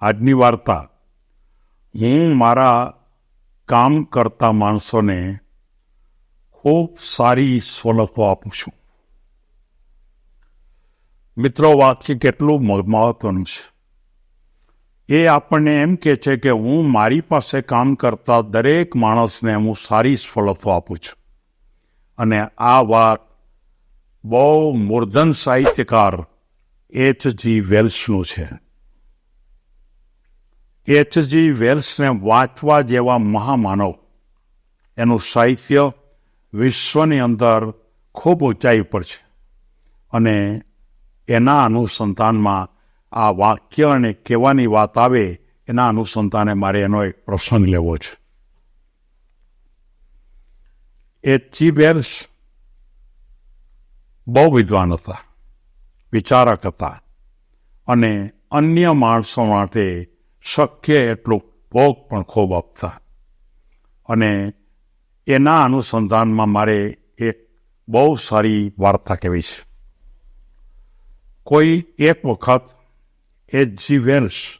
આજની વાર્તા. હું મારા કામ કરતા માણસોને ખૂબ સારી સવલતો આપું છું. મિત્રો વાક્ય કેટલું મહત્વનું છે. એ આપણને એમ કે છે કે હું મારી પાસે કામ કરતા દરેક માણસને હું સારી સવલતો આપું છું. અને આ વાત બહુ મૂર્ધન સાહિત્યકાર એચ જી વેલ્સનું છે. એચ જી વેલ્સને વાંચવા જેવા મહામાનવ. એનું સાહિત્ય વિશ્વની અંદર ખૂબ ઊંચાઈ પર છે. અને એના અનુસંધાનમાં આ વાક્ય અને કહેવાની વાત આવે, એના અનુસંધાને મારે એનો એક પ્રસંગ લેવો છે. એચ જી વેલ્સ બહુ વિદ્વાન હતા, વિચારક હતા અને અન્ય માણસો માટે શક્ય એટલું ભોગ પણ ખૂબ આપતા અને એના અનુસંધાનમાં મારે એક બહુ સારી વાર્તા કહેવી છે. કોઈ એક વખત એચજી વેલ્સ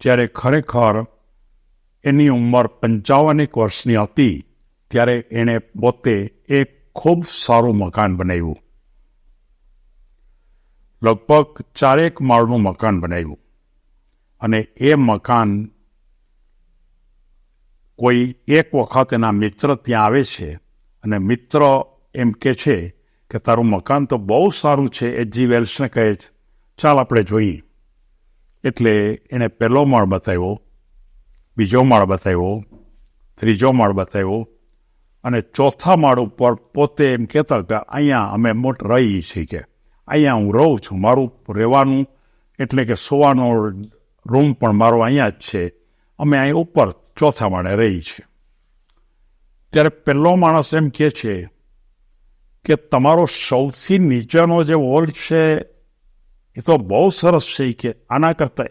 જ્યારે ખરેખર એની ઉંમર પંચાવનેક વર્ષની હતી ત્યારે એણે પોતે એક ખૂબ સારું મકાન બનાવ્યું. લગભગ ચારેક માળનું મકાન બનાવ્યું. અને એ મકાન કોઈ એક વખત એના મિત્ર ત્યાં આવે છે અને મિત્ર એમ કે છે કે તારું મકાન તો બહુ સારું છે, એ જી વેલ્સને કહે છે. ચાલ આપણે જોઈએ. એટલે એણે પહેલો માળ બતાવ્યો, બીજો માળ બતાવ્યો, ત્રીજો માળ બતાવ્યો અને ચોથા માળ ઉપર પોતે એમ કહેતા કે અહીંયા અમે મોટ રહી છીએ કે અહીંયા હું રહું છું, મારું રહેવાનું એટલે કે સુવાનો રૂમ પણ મારો અહીંયા જ છે. અમે અહીં ઉપર ચોથા માળે રહી છીએ ત્યારે પહેલો માણસ એમ કહે છે કે તમારો સૌથી નીચેનો જે વોલ છે, એ તો બહુ સરસ છે કે આના કરતાં.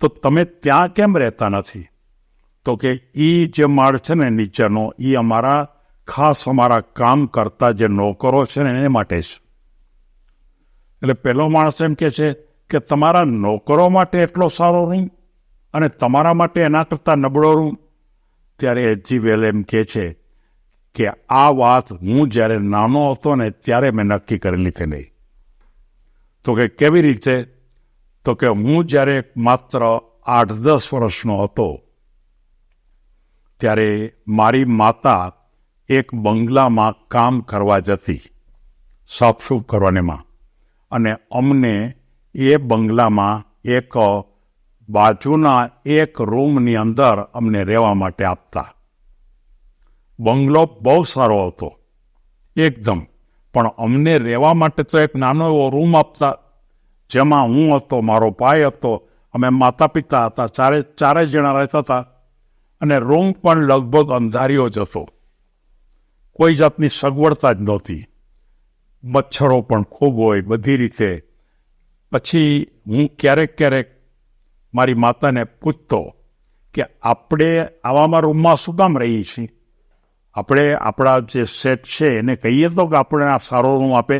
તો તમે ત્યાં કેમ રહેતા નથી? તો કે એ જે માળ છે ને નીચેનો એ અમારા ખાસ અમારા કામ કરતા જે નોકરો છે ને, એને માટે છે. એટલે પહેલો માણસ એમ કહે છે કે તમારા નોકરો માટે એટલો સારો રૂમ અને તમારા માટે એના કરતાં નબળો રૂમ? ત્યારે એચજીવેલ એમ કહે છે કે આ વાત હું જ્યારે નાનો હતો ને ત્યારે મેં નક્કી કરેલી હતી નહીં તો કે કેવી રીતે? તો કે હું જ્યારે માત્ર આઠ દસ વર્ષનો હતો ત્યારે મારી માતા એક બંગલામાં કામ કરવા જતી સાફસૂફ કરવાનેમાં. અને અમને એ બંગલામાં એક બાજુના એક રૂમની અંદર અમને રહેવા માટે આપતા. બંગલો બહુ સારો હતો. એકદમ. પણ અમને રહેવા માટે તો એક નાનો એવો રૂમ આપતા. જેમાં હું હતો, મારો ભાઈ હતો, અમે માતા પિતા હતા, ચારે ચારે જણા રહેતા હતા. અને રૂમ પણ લગભગ અંધારીઓ જ હતો. કોઈ જાતની સગવડતા જ નહોતી. મચ્છરો પણ ખૂબ હોય, બધી રીતે પછી હું ક્યારેક ક્યારેક મારી માતાને પૂછતો કે આપણે આવામાં રૂમમાં શું કામ રહીએ છીએ? આપણે આપણા જે સેટ છે એને કહીએ તો કે આપણે આ સારો રૂમ આપે.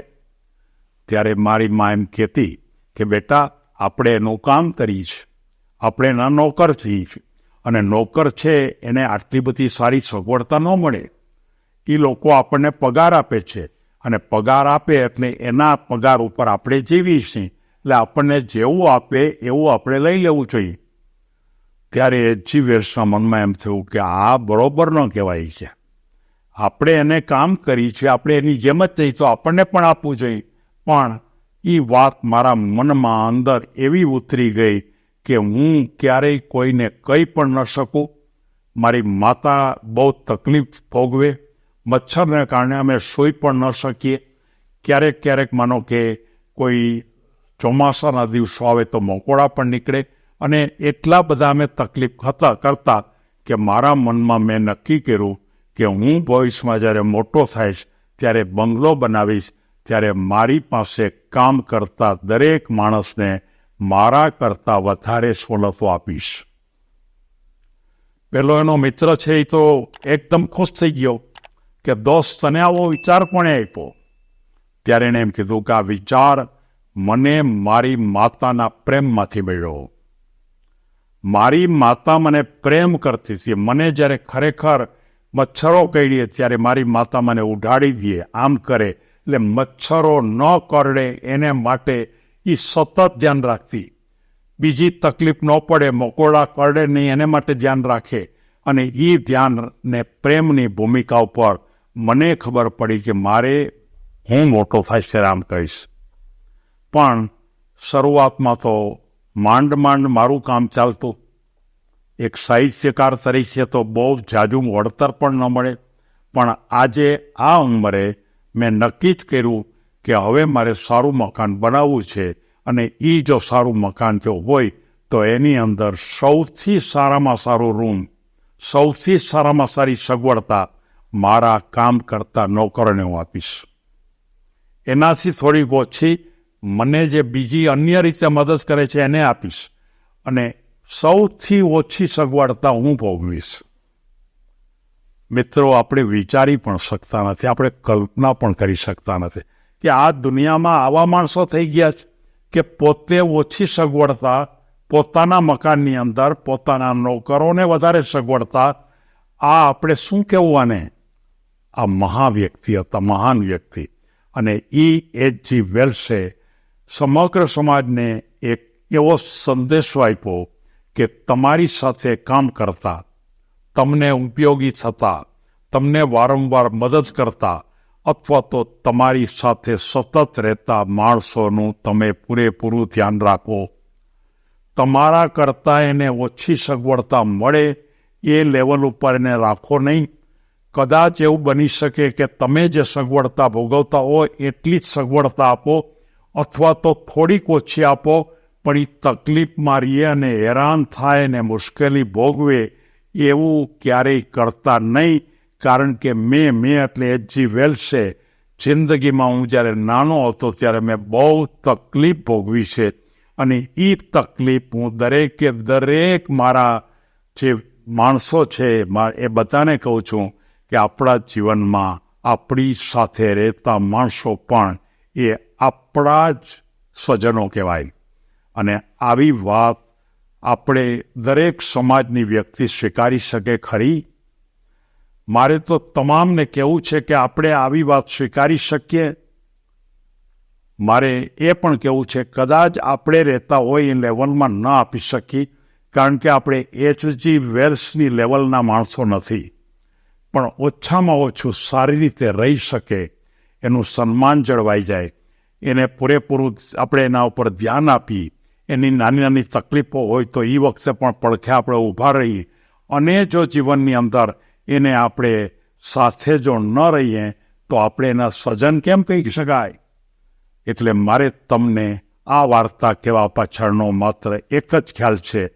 ત્યારે મારી મા એમ કહેતી કે બેટા, આપણે એનું કામ કરીએ છીએ. આપણે એના નોકર થઈએ છીએ. અને નોકર છે એને આટલી બધી સારી સગવડતા ન મળે. એ લોકો આપણને પગાર આપે છે. અને પગાર આપે એટલે એના પગાર ઉપર આપણે જીવીએ છીએ. એટલે આપણને જેવું આપે એવું આપણે લઈ લેવું જોઈએ. ત્યારે એચજી વેર્સના મનમાં એમ થયું કે આ બરોબર ન કહેવાય છે. આપણે એને કામ કરી છે, આપણે એની જેમ જ થઈ, તો આપણને પણ આપવું જોઈએ. પણ એ વાત મારા મનમાં અંદર એવી ઉતરી ગઈ કે હું ક્યારેય કોઈને કહી પણ ન શકું. મારી માતા બહુ તકલીફ ભોગવે. મચ્છરને કારણે અમે સૂઈ પણ ન શકીએ. ક્યારેક ક્યારેક માનો કે કોઈ ચોમાસાના દિવસો આવે તો મકોડા પણ નીકળે અને એટલા બધા અમે તકલીફ હતા, કરતા કે મારા મનમાં મેં નક્કી કર્યું કે હું ભવિષ્યમાં જ્યારે મોટો થઈશ, ત્યારે બંગલો બનાવીશ, ત્યારે મારી પાસે કામ કરતા દરેક માણસને મારા કરતાં વધારે સવલતો આપીશ. પેલો એનો મિત્ર છે એ તો એકદમ ખુશ થઈ ગયો કે, દોસ્ત, તને આવો વિચાર કોણે આપ્યો? ત્યારે એણે એમ કીધું કે, આ વિચાર મને મારી માતાના પ્રેમમાંથી મળ્યો. મારી માતા મને પ્રેમ કરતી છે મને જ્યારે ખરેખર મચ્છરો કહીએ ત્યારે મારી માતા મને ઉઢાડી દે, આમ કરે. એટલે મચ્છરો ન કરડે, એને માટે એ સતત ધ્યાન રાખતી. બીજી તકલીફ ન પડે, મકોડા કરડે નહીં, એને માટે ધ્યાન રાખે. અને એ ધ્યાનને પ્રેમની ભૂમિકા ઉપર મને ખબર પડી કે મારે હું મોટો થઈશ આમ કહીશ. પણ શરૂઆતમાં તો માંડ માંડ મારું કામ ચાલતું. એક સાહિત્યકાર તરીકે તો બહુ જાજુ વળતર પણ ન મળે. પણ આજે આ ઉંમરે મેં નક્કી જ કર્યું કે હવે મારે સારું મકાન બનાવવું છે અને એ જો સારું મકાન જો હોય તો એની અંદર સૌથી સારામાં સારું રૂમ, સૌથી સારામાં સારી સગવડતા મારા કામ કરતા નોકરોને હું આપીશ. એનાથી થોડી ઓછી મને જે બીજી અન્ય રીતે મદદ કરે છે એને આપીશ. અને સૌથી ઓછી સગવડતા હું ભોગવીશ. મિત્રો, આપણે વિચારી પણ શકતા નથી. આપણે કલ્પના પણ કરી શકતા નથી કે આ દુનિયામાં આવા માણસો થઈ ગયા છે કે પોતે ઓછી સગવડતા પોતાના મકાનની અંદર, પોતાના નોકરોને વધારે સગવડતા. આ આપણે શું કહેવું આને? આ મહાવ્યક્તિ હતા મહાન વ્યક્તિ. અને ઈ એચ જી વેલ્સે સમગ્ર સમાજને એક એવો સંદેશો આપ્યો કે તમારી સાથે કામ કરતા, તમને ઉપયોગી થતા, તમને વારંવાર મદદ કરતા અથવા તો તમારી સાથે સતત રહેતા માણસોનું તમે પૂરેપૂરું ધ્યાન રાખો. તમારા કરતાં એને ઓછી સગવડતા મળે એ લેવલ ઉપર એને રાખો નહીં. કદાચ એવું બની શકે કે તમે જે સગવડતા ભોગવતા હો, એટલી જ સગવડતા આપો અથવા તો થોડીક ઓછી આપો, પણ એ તકલીફ મારીએ અને હેરાન થાય ને મુશ્કેલી ભોગવે એવું ક્યારેય કરતા નહીં, કારણ કે મેં મેં એટલે એચજી વેલ્સે જિંદગીમાં હું જ્યારે નાનો હતો ત્યારે મેં બહુ તકલીફ ભોગવી છે. અને એ તકલીફ હું દરેકે, દરેક મારા જે માણસો છે એ બધાને કહું છું કે આપણા જીવનમાં આપણી સાથે રહેતા માણસો પણ એ આપણા જ સ્વજનો કહેવાય. અને આવી વાત આપણે દરેક સમાજની વ્યક્તિ સ્વીકારી શકે ખરી? મારે તો તમામને કહેવું છે કે આપણે આવી વાત સ્વીકારી શકીએ? મારે એ પણ કહેવું છે, કદાચ આપણે રહેતા હોય એ લેવલમાં ન આપી શકીએ, કારણ કે આપણે એચજી વેલ્સની લેવલના માણસો નથી. પણ ઓછામાં ઓછું સારી રીતે રહી શકે, એનું સન્માન જળવાઈ જાય. એને પૂરેપૂરું આપણે એના ઉપર ધ્યાન આપી. એની નાની નાની તકલીફો હોય તો એ વખતે પણ પડખે આપણે ઊભા રહીએ અને જો જીવનની અંદર એને આપણે સાથે જો ન રહીએ, તો આપણે એના સ્વજન કેમ કહી શકાય? એટલે મારે તમને આ વાર્તા કહેવા પાછળનો માત્ર એક જ ખ્યાલ છે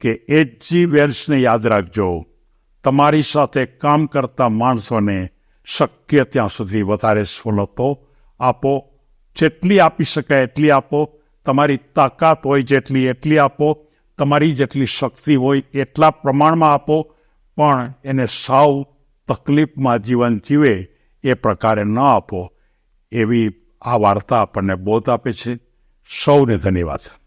કે એચજી વેલ્સને યાદ રાખજો. તમારી સાથે કામ કરતા માણસોને શક્ય ત્યાં સુધી વધારે સવલતો આપો જેટલી આપી શકાય એટલી આપો. તમારી તાકાત હોય જેટલી એટલી આપો. તમારી જેટલી શક્તિ હોય એટલા પ્રમાણમાં આપો. પણ એને સાવ તકલીફમાં જીવન જીવે એ પ્રકારે ન આપો. એવી આ વાર્તા આપણને બોધ આપે છે. સૌને ધન્યવાદ